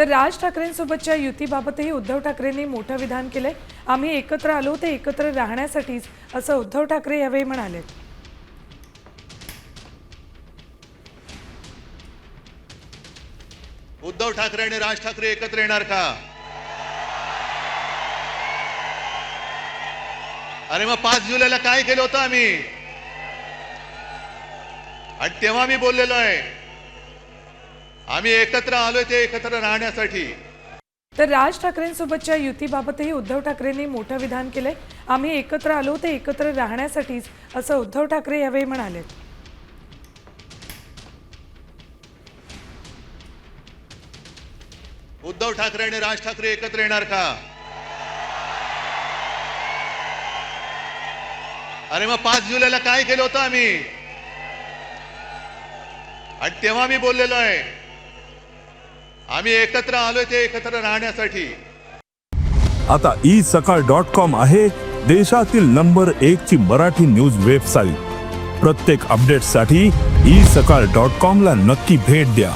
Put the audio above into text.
तर राज ठाकरेंसोबतच्या युतीबाबतही उद्धव ठाकरेंनी मोठं विधान केलंय. आम्ही एकत्र आलो ते एकत्र राहण्यासाठीच असं उद्धव ठाकरे यावेळी म्हणाले. उद्धव ठाकरे आणि राज ठाकरे एकत्र येणार का? अरे मग पाच जुलैला काय केलं होतं आम्ही? आणि तेव्हा मी बोललेलो आहे आम्ही एकत्र आलोय ते एकत्र राहण्यासाठी. तर राज ठाकरेंसोबतच्या युतीबाबतही उद्धव ठाकरेंनी मोठं विधान केलंय. आम्ही एकत्र आलो ते एकत्र राहण्यासाठीच असं उद्धव ठाकरे यावेळी म्हणाले. उद्धव ठाकरे आणि राज ठाकरे एकत्र येणार का? अरे मग पाच जुलैला काय केलं होतं आम्ही? आणि तेव्हा मी बोललेलो आहे. आम्ही एकत्र आलोय ते एकत्र राहण्यासाठी. आता ई सकाळ डॉट कॉम आहे देशातील नंबर एक ची मराठी न्यूज वेबसाईट. प्रत्येक अपडेटसाठी ई सकाळ डॉट कॉम ला नक्की भेट द्या.